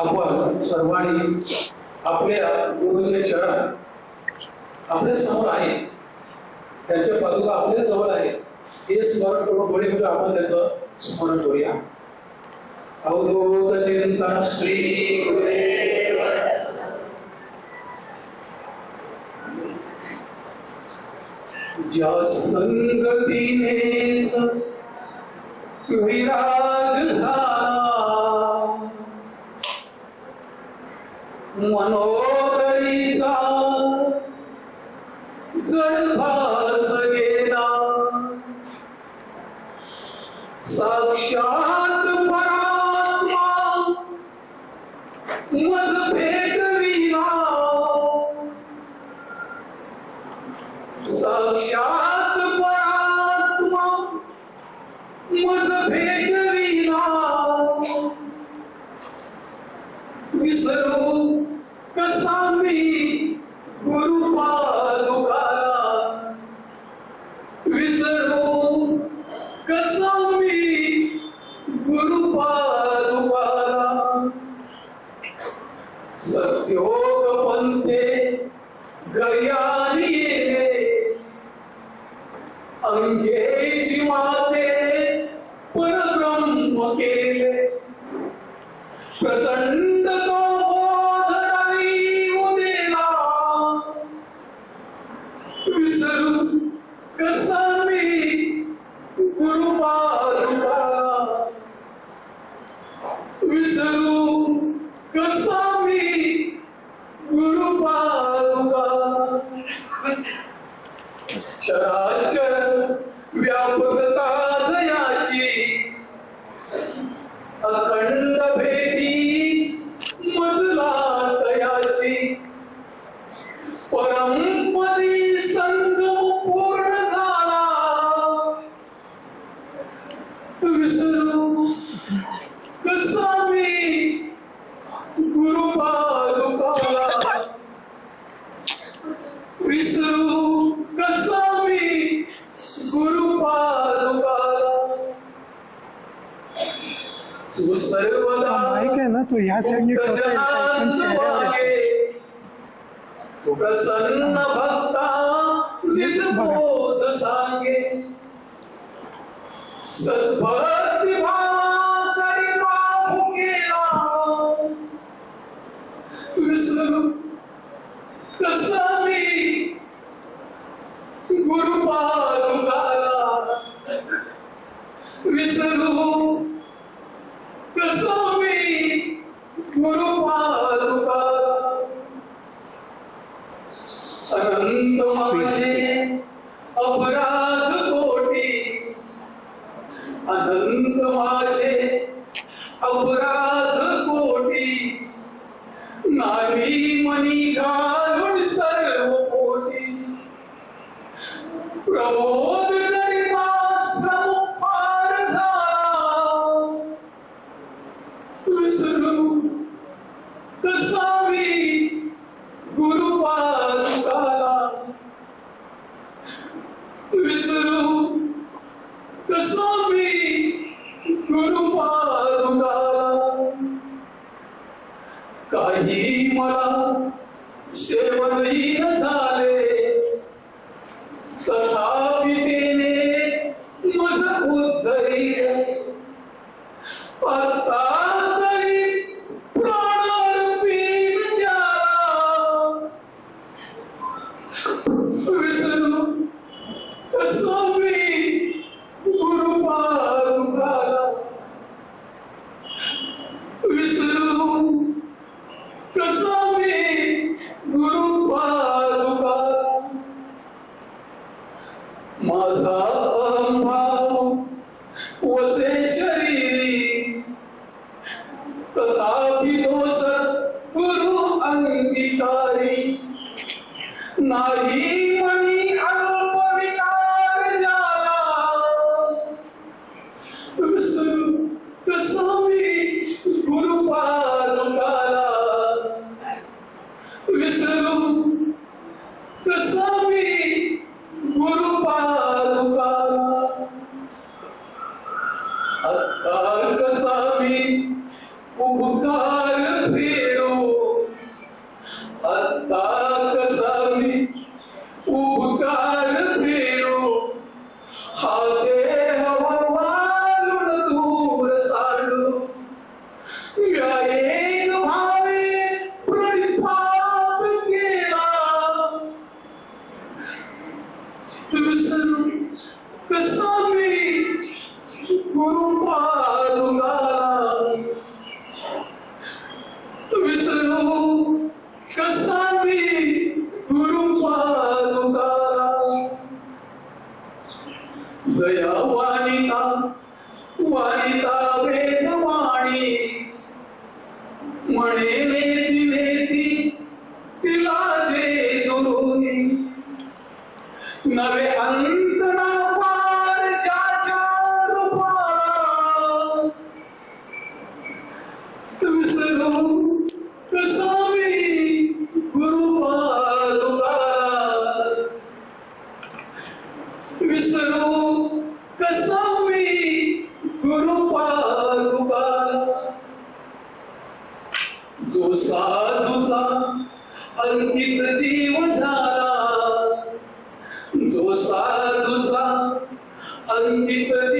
आपण सर्वांनी आपल्या गुरुचे चरण आपल्यासमोर आहे. त्याच्या पादुका आपल्या जवळ आहे हे स्मरण करून डोळे मिळून आपण त्याचं स्मरण करूया. अवधूत चिंतन श्री गुरुदेव. ज्या संगतीनेच विराग साक्षात परात्मा मज भेटविला साक्षात परात्मा. मज भेटविला विसरू कसा मी गुरुपादुकाला. विसरू कसा अंगेची माते परब्रह्म केले. प्रचंड तो बोधराई उदेला. विसरू कसा मी गुरुपादुका विसरू कसा मी गुरुपादुका चराचर 不要 माईक आहे ना तो ह्या साईडने ठेवता येईल? पण चेहऱ्यावर. प्रसन्न भक्ता सांगे सद्भक्ती भाकरी बापू केला विसरू மணி காலுள் சர்வோடி பிரபோது Guru Padukala Visuru काही मला सेवनही न झाले. तथापि तिने मज उद्धरिले आता तरी प्राणार्पीण द्याला विसरू कसा मी गुरुपादुकाला विसरू विसरू कसा मी गुरुपादुकाला विसरू कसा मी गुरुपादुकाला अत्तार कसा मी उपकार एक भावे प्रणिपात केला विसरू कसा मी गुरुपादुका विसरू कसा मी गुरुपादुका जया वानिता वानिता वेदवाणी म्हणे नेती नेती तिला जे दुरुनी. नवे अंतना पार ज्याच्या रूपाला विसरू स्वामी मी गुरुपादुका विसरू जो साधूचा अंकित जीव झाला जो साधूचा अंकित जीव